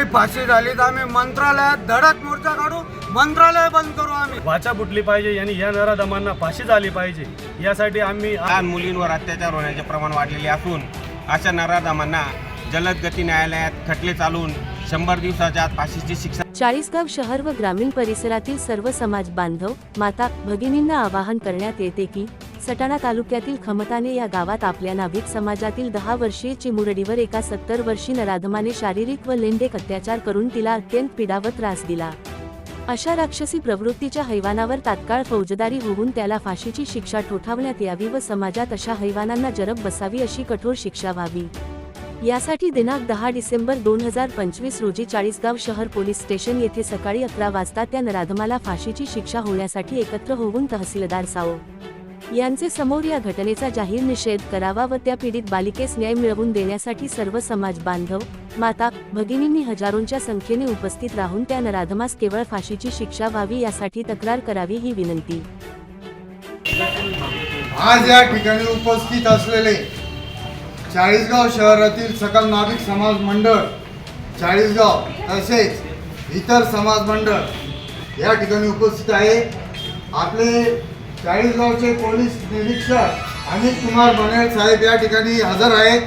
नाही फाशी झाली तर आम्ही मंत्रालयात धडक मोर्चा काढू मंत्रालय बंद करू आम्ही. वाचा फुटली पाहिजे आणि या नराधमांना फाशी झाली पाहिजे. यासाठी आम्ही लहान मुलींवर अत्याचार होण्याचे प्रमाण वाढलेले असून अशा नराधमांना जलद गती न्यायालयात खटले चालून शंभर दिवसाच्या आत फाशीची शिक्षा चाळीसगाव शहर व ग्रामीण परिसरातील सर्व समाज बांधव माता भगिनींना आवाहन करण्यात येते की सटाणा तालुक्यातील खमताने या गावात आपल्या नाभिक समाजातील दहा वर्षीय चिमुरडीवर एका सत्तर वर्षी नराधमाने शारीरिक व लेंडेक अत्याचार करून तिला अत्यंत पीडा व त्रास दिला. अशा राक्षसी प्रवृत्तीच्या हैवानावर तात्काळ फौजदारी होऊन त्याला फाशीची शिक्षा ठोठावण्यात यावी व समाजात अशा हैवानांना जरब बसावी अशी कठोर शिक्षा व्हावी. यासाठी दिनांक दहा डिसेंबर दोन हजार पंचवीस रोजी चाळीसगाव शहर पोलीस स्टेशन येथे सकाळी अकरा वाजता त्या नराधमाला फाशीची शिक्षा होण्यासाठी एकत्र होऊन तहसीलदार साओ. यांचे समोर या घटनेचा जाहीर निषेध करावा व त्या पीडित बालिकेस न्याय मिळवून देण्यासाठी सर्व समाज बांधव माता भगिनींनी हजारोंच्या संख्येने उपस्थित राहून त्या नराधमास केवळ फाशीची शिक्षा व्हावी यासाठी तक्रार करावी ही विनंती. आज या ठिकाणी उपस्थित असलेले चाळीसगाव शहरातील सकल नाभिक समाज मंडळ चाळीसगाव तसेच इतर समाज मंडळ या ठिकाणी उपस्थित आहे. आपले चाळीसगावचे पोलीस निरीक्षक अमित कुमार बनेल साहेब या ठिकाणी हजर आहेत.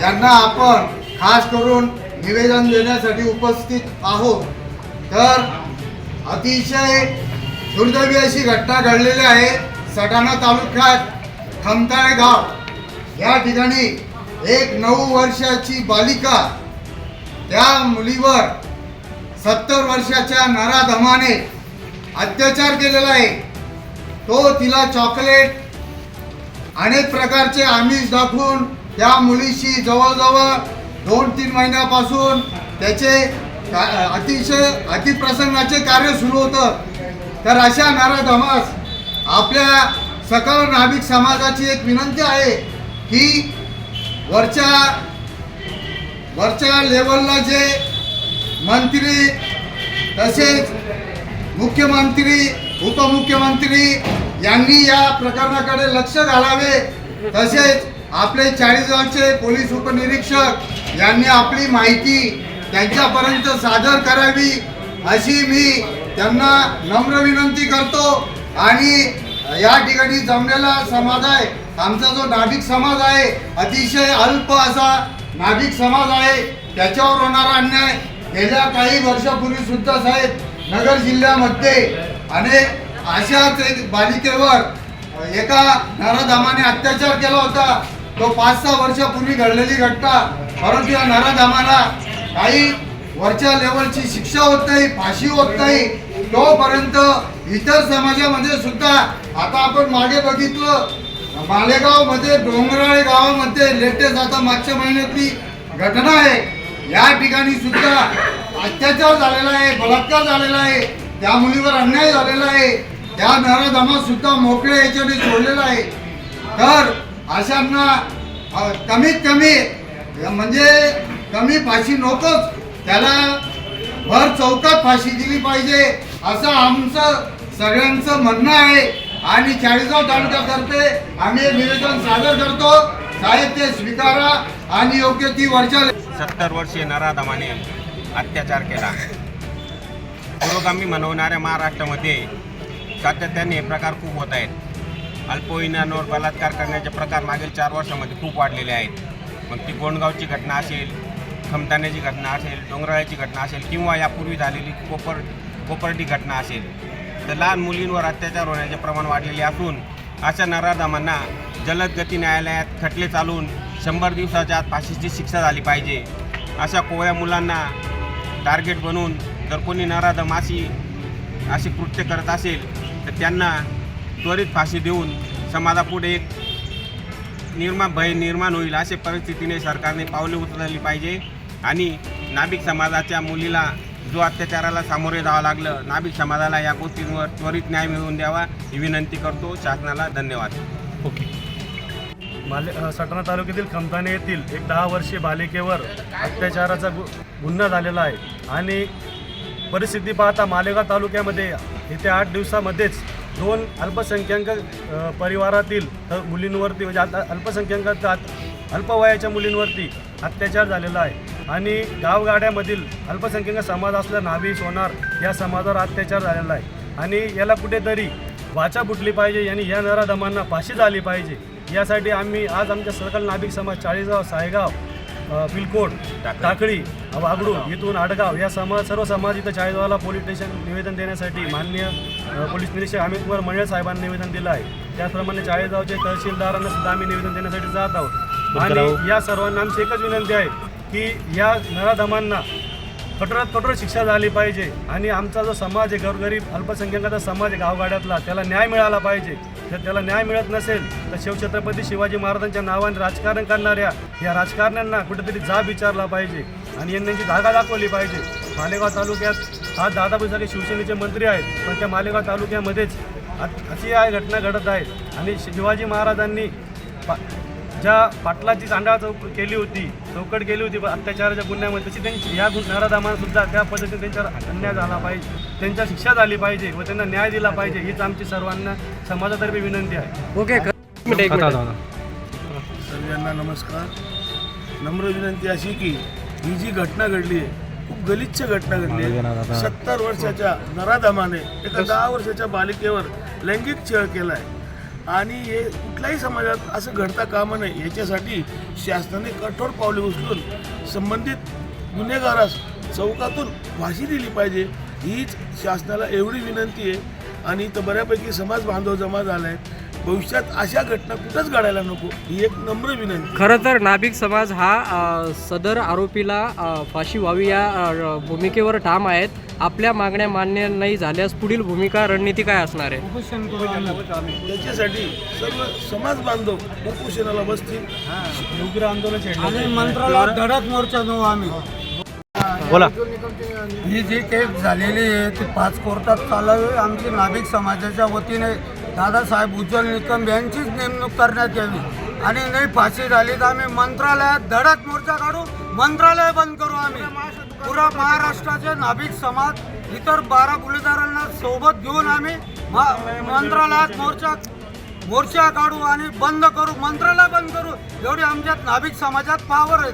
यांना आपण खास करून निवेदन देण्यासाठी उपस्थित आहोत. तर अतिशय दुर्दैवी अशी घटना घडलेली आहे. सटाणा तालुक्यात खमताळे गाव. या ठिकाणी एक नऊ वर्षाची बालिका त्या मुलीवर सत्तर वर्षाच्या नराधमाने अत्याचार केलेला आहे. तो तिला चॉकलेट अनेक प्रकारचे आमिष दाखवून त्या मुलीशी जवळजवळ दोन तीन महिन्यापासून त्याचे का- अतिशय अतिप्रसंगाचे कार्य सुरू होतं. तर अशा नराधमास आपल्या सकल नाभिक समाजाची एक विनंती आहे की वरच्या वरच्या लेवलला जे मंत्री तसेच मुख्यमंत्री उपमुख्यमंत्री यांनी या प्रकरणाकडे लक्ष घालावे. तसेच आपले चाळीसगावचे पोलीस उपनिरीक्षक यांनी आपली माहिती त्यांच्यापर्यंत सादर करावी अशी मी त्यांना नम्र विनंती करतो. आणि या ठिकाणी जमलेला समाज आहे आमचा जो नाभिक समाज आहे अतिशय अल्प असा नाभिक समाज आहे त्याच्यावर होणारा अन्याय गेल्या काही वर्षापूर्वी सुद्धा साहेब नगर जिल्ह्यामध्ये आणि अशाच एक बालिकेवर एका नराधामाने अत्याचार केला होता. तो पाच सहा वर्षापूर्वी घडलेली घटना. परंतु या नराधामाला काही वरच्या लेवलची शिक्षा होत नाही फाशी होत नाही. तोपर्यंत इतर समाजामध्ये सुद्धा आता आपण मागे बघितलं. मालेगावमध्ये डोंगराळे गावामध्ये लेटेस्ट आता मागच्या महिन्यातली घटना आहे. या ठिकाणी सुद्धा अत्याचार झालेला आहे बलात्कार झालेला आहे. त्या मुलीवर अन्याय झालेला आहे. त्या नराधमा सुद्धा मोकळ्या याच्याने सोडलेला आहे. तर अशांना कमीत कमी म्हणजे कमी फाशी नकोच. त्याला भर चौकात फाशी दिली पाहिजे असं आमचं सगळ्यांचं म्हणणं आहे. आणि चाळीसगाव तालुक्यातर्फे आम्ही निवेदन सादर करतो. साहेब ते स्वीकारा आणि योग्य ती वर्ष सत्तर वर्षीय नराधमाने अत्याचार केला. पुरोगामी म्हणवणाऱ्या महाराष्ट्रामध्ये सातत्याने हे प्रकार खूप होत आहेत. अल्पवयीनांवर बलात्कार करण्याचे प्रकार मागील चार वर्षामध्ये खूप वाढलेले आहेत. मग ती गोंडगावची घटना असेल खमताण्याची घटना असेल डोंगराळ्याची घटना असेल किंवा यापूर्वी झालेली कोपर कोपर्टी घटना असेल तर लहान मुलींवर अत्याचार होण्याचे प्रमाण वाढलेले असून अशा नराधमांना जलद गती न्यायालयात खटले चालून शंभर दिवसाच्या आत फाशीची शिक्षा झाली पाहिजे. अशा कोवळ्या मुलांना टार्गेट बनवून जर कोणी नराधम अशी असे कृत्य करत असेल तर त्यांना त्वरित फाशी देऊन समाजापुढे एक निर्माण भय निर्माण होईल अशा परिस्थितीने सरकारने पावले उचलली पाहिजे. आणि नाभिक समाजाच्या मुलीला जो अत्याचाराला सामोरे जावं लागलं नाभिक समाजाला या गोष्टींवर त्वरित न्याय मिळवून द्यावा ही विनंती करतो. शासनाला धन्यवाद. ओके. माले सटाणा तालुक्यातील खमताने येथील एक दहा वर्षीय बालिकेवर अत्याचाराचा गु गुन्हा झालेला आहे. आणि परिस्थिती पाहता मालेगाव तालुक्यामध्ये येत्या आठ दिवसामध्येच दोन अल्पसंख्याक परिवारातील मुलींवरती म्हणजे आता अल्पसंख्याक अल्पवयाच्या मुलींवरती अत्याचार झालेला आहे. आणि गावगाड्यामधील अल्पसंख्याक समाज असल्या नावी सोनार या समाजावर अत्याचार झालेला आहे. आणि याला कुठेतरी वाचा फुटली पाहिजे आणि या नराधमांना फाशी झाली पाहिजे. यासाठी आम्ही आज आमच्या सकल नाभिक समाज चाळीसगाव सायगाव पिलकोट टाकळी. वागडू इथून आडगाव या समाज सर्व समाज इथं चाळीसगावला पोलीस स्टेशन निवेदन देण्यासाठी मान्य पोलीस निरीक्षक अमित कुमार मळे साहेबांनी निवेदन दिलं आहे. त्याचप्रमाणे चाळीसगावचे तहसीलदारांना सुद्धा आम्ही निवेदन देण्यासाठी जात आहोत. आणि या सर्वांना आमची एकच विनंती आहे की या नराधमांना कठोरात कठोर शिक्षा झाली पाहिजे आणि आमचा जो समाज आहे गोरगरीब अल्पसंख्याकाचा समाज आहे गावगाड्यातला त्याला न्याय मिळाला पाहिजे. जर त्याला न्याय मिळत नसेल तर शिवछत्रपती शिवाजी महाराजांच्या नावाने राजकारण करणाऱ्या या राजकारण्यांना कुठेतरी जाब विचारला पाहिजे आणि यांनी धागा दाखवली पाहिजे. मालेगाव तालुक्यात आज दादाभाईसारखे शिवसेनेचे मंत्री आहेत पण त्या मालेगाव तालुक्यामध्येच अशी या घटना घडत आहेत आणि शिवाजी महाराजांनी पा ज्या पाटलाची चांडाळ चौक केली होती चौकट केली होती अत्याचाराच्या गुन्ह्यामध्ये तशी त्यांची या गुन्ह नराधामांना सुद्धा त्या पद्धतीने त्यांच्यावर अन्याय झाला पाहिजे. त्यांच्या शिक्षा झाली पाहिजे व त्यांना न्याय दिला पाहिजे हीच आमची सर्वांना समाजातर्फे विनंती आहे. ओके सर्वांना नमस्कार. नम्र विनंती अशी की ही जी घटना घडली आहे खूप गलिच्छ घटना घडली आहे. सत्तर वर्षाच्या नराधमाने एका दहा वर्षाच्या बालिकेवर लैंगिक छळ केला आहे आणि हे कुठल्याही समाजात असं घडता कामा नये याच्यासाठी शासनाने कठोर पावले उचलून संबंधित गुन्हेगारास चौकातून फाशी दिली पाहिजे. हीच शासनाला एवढी विनंती आहे. आणि इथं बऱ्यापैकी समाज बांधव जमा झाला आहे भविष्यात अशा घटना कुठंच घडायला नको ही एक नम्र विनंती. खरं तर नाभिक समाज हा अ, सदर आरोपीला अ, फाशी व्हावी या अ, भूमिकेवर ठाम आहेत. आपल्या मागण्या मान्य नाही झाल्यास पुढील भूमिका रणनीती काय असणार आहे? त्याच्यासाठी सर्व समाज बांधव उपोषणाला बसतील. आणि मंत्राला धडक मोर्चा देऊ आम्ही. बोला. ही जी केस झालेली आहे ती पाच कोर्टात चालावी. आमची नाभिक समाजाच्या वतीने दादासाहेब उज्ज्वल निकम यांचीच नेमणूक करण्यात यावी. आणि नाही फाशी झाली तर आम्ही मंत्रालयात धडक मोर्चा काढू मंत्रालय बंद करू आम्ही. पुरा महाराष्ट्राचे नाभिक समाज इतर बारा पुलेदारांना सोबत घेऊन आम्ही मंत्रालयात मोर्चा मोर्चा काढू आणि बंद करू मंत्रालय बंद करू. एवढी आमच्यात नाभिक समाजात पावर आहे.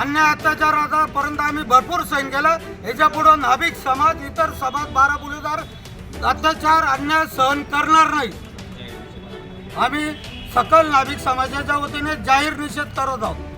अन्याय अत्याचार आतापर्यंत आम्ही भरपूर सहन केलं. याच्या पुढं नाभिक समाज इतर समाज बारा बुलेदार अत्याचार अन्याय सहन करणार नाही. आम्ही सकल नाभिक समाजाच्या वतीने जाहीर निषेध करत आहोत.